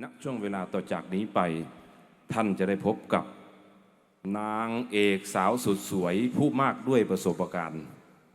ณช่วงเวลาต่อจากนี้ไปท่านจะได้พบกับนางเอกสาวสุดสวยผู้มากด้วยประสบการณ์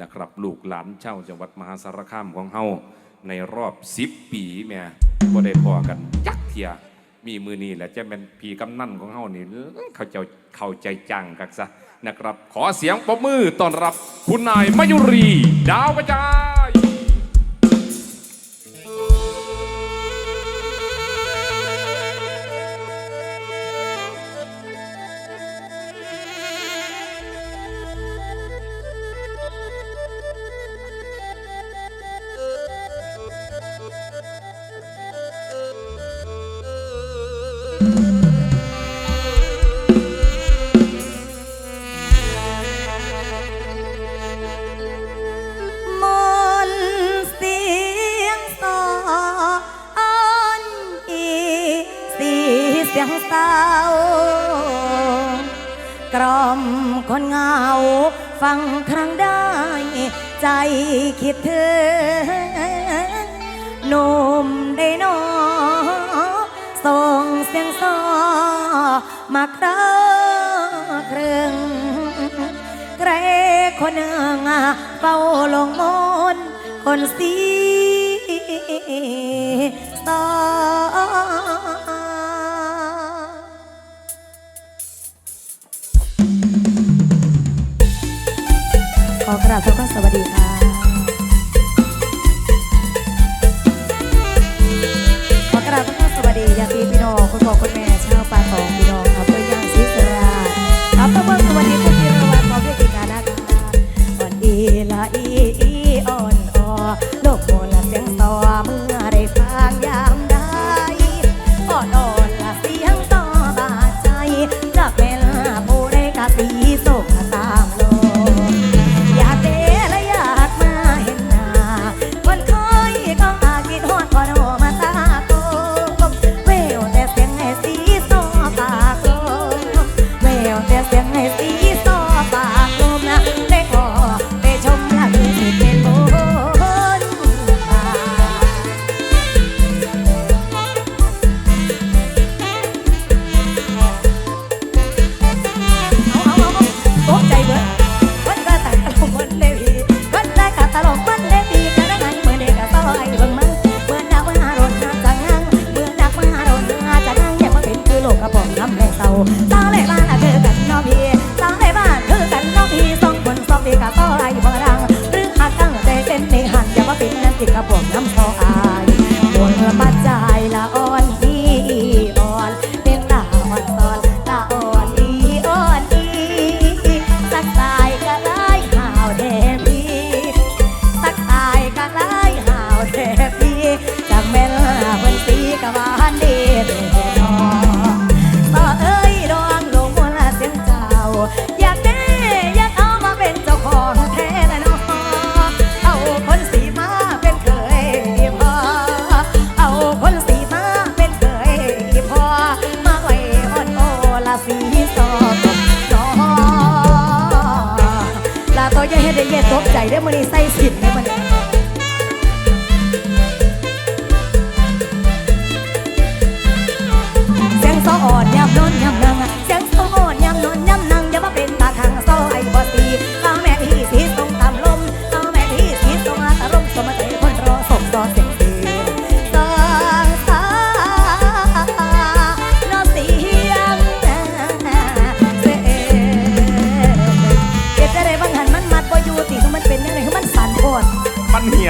นะครับ ลูกหลานเช่าจังหวัดมหาสารคามของเฮาในรอบสิบปีแม่ก็ได้พอกันยักเทียมีมือนี้แหละจะเป็นพีกำนันของเฮานี่เขาเจ้าเข้าใจจังกันซะนะครับ ขอเสียงปรบมือต้อนรับคุณนายมายุรี ดาวกระจาย เสียงเศร้ากล่อมคนเงา ฟังครั้งได้ ใจคิดถึงหนุ่มได้นอส่งเสียงซอมาคราครึงใครคนหนึ่งอะเฝ้าลงมนคนสีสอ ขอกราบทุกท่านสวัสดีค่ะ ตัวอย่าเฮ็ดให้เย็ดตกใจเด้อมื้อนี้ใส่สิบเด้อมื้อนี้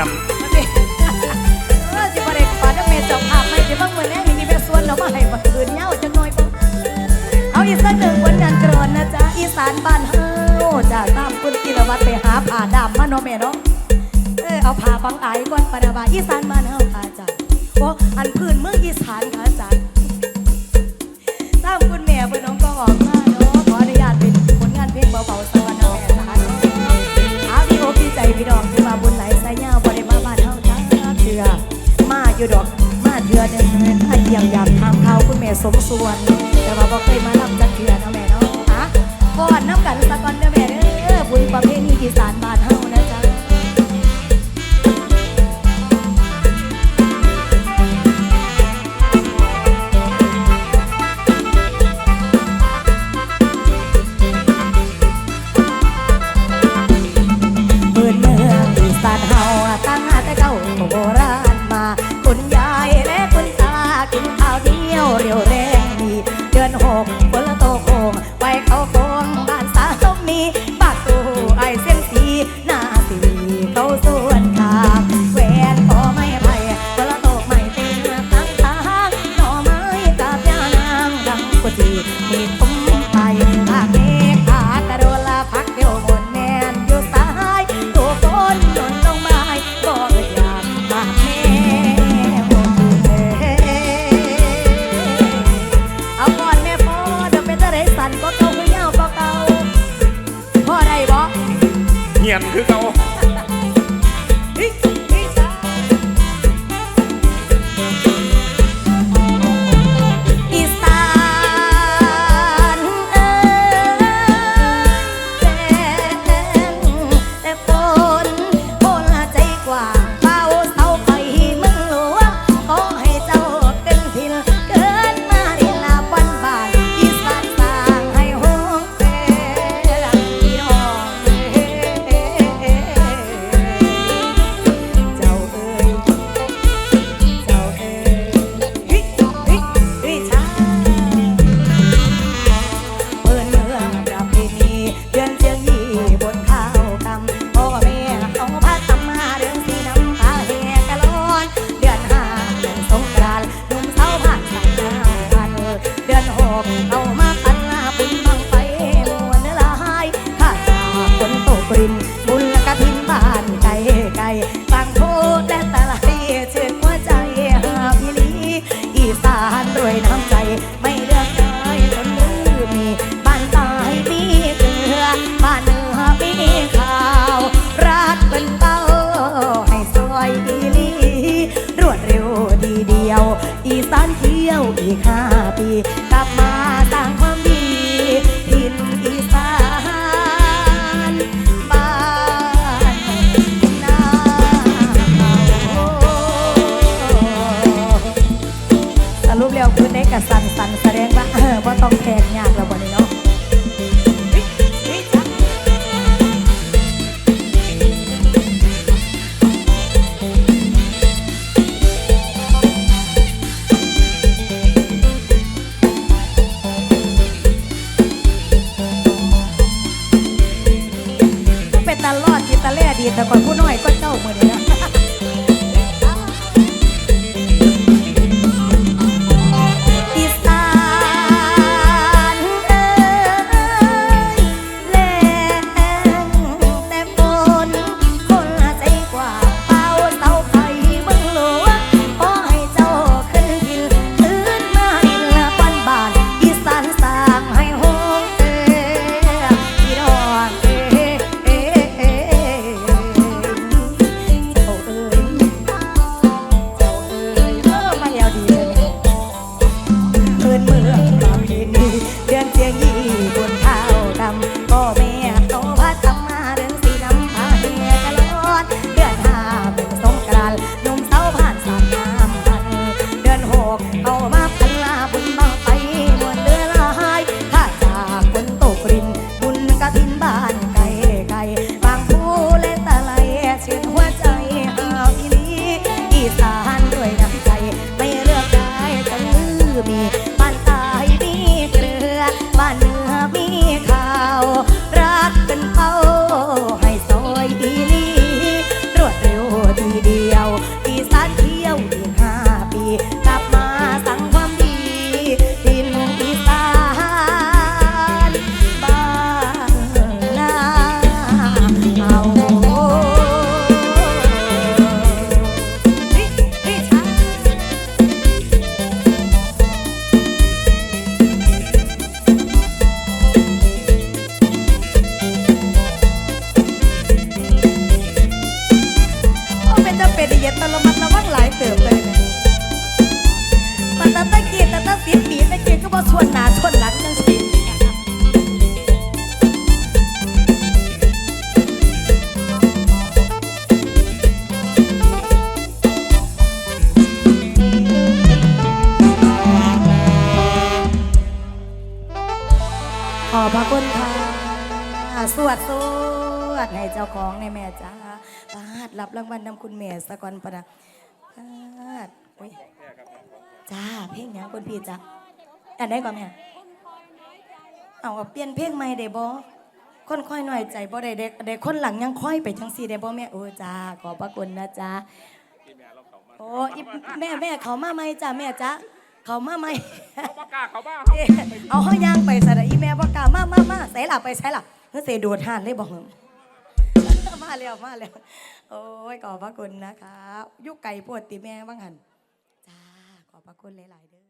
ยมเออสิบ่ได้ปาดเมจอกภาพไม่สิบเหมือนแนี้มีแบบส่วนเนามาให้บ่คืนเหงาจังหน่อยบ่เอาอีกสักหนึ่งผลงานกรอนนะจ๊ะอีสานบ้านเฮาจากตามคุณกิรวัตรไปหาผ่าดำมาเนาะแม่เนาะเออเอาผ่าบังอายก่อนปนาบาอีสานบ้านเฮาค่ะอาจารย์โอ้อันพื้นเมืองอีสานค่ะอาจา อยู่ดอก มาเถื่อเดินมาเยี่ยมยามถามข่าวคุณแม่สมส่วน แต่ว่าบ่เคยมารับจักเถื่อเนาะแม่เนาะอะก่อนน้ำกันสะกก่อนเด้อแม่เด้อบุญประเพณีอีสานบ้านเฮา ห้าปี กลับมาสร้างความดีทินอีสานบ้านนาสรุปแล้วคือเนกระสันสันแสดงว่าเออว่าต้อง ответа 好我们 ชวนนาชวนหลังจังสิขอบพระคุณค่ะสวดสวดให้เจ้าของในแม่จ้าปาดรับรางวัลนำคุณแม่สะกอนประดัปาดจ้า เพ่งยังคนพี่จ้า อันได้ก่อนแม่เอาเปลี่ยนเพลงใหม่เด้บ่คนค่อยหน่อยใจบ่ได้เด็กเด็กคนหลังยังค่อยไปทั้งสี่ได้บ่แม่โอ้จ้าขอบพระคุณนะจ้าโอ้แม่แม่เขามาไหมจ้าแม่จ้าเขามาไหมเขาบ้ากาเขาบ้าเอาห้อยยางไปใส่อีแม่บ้ากามามามาใส่หลับไปใส่หลับเฮ้ยเสดูดห่านเลยบอกเหรมาแล้วมาแล้วโอ้ยขอบพระคุณนะคะยุกไก่ปวดตีแม่บ้างหันจ้าขอบพระคุณหลายๆเด้อ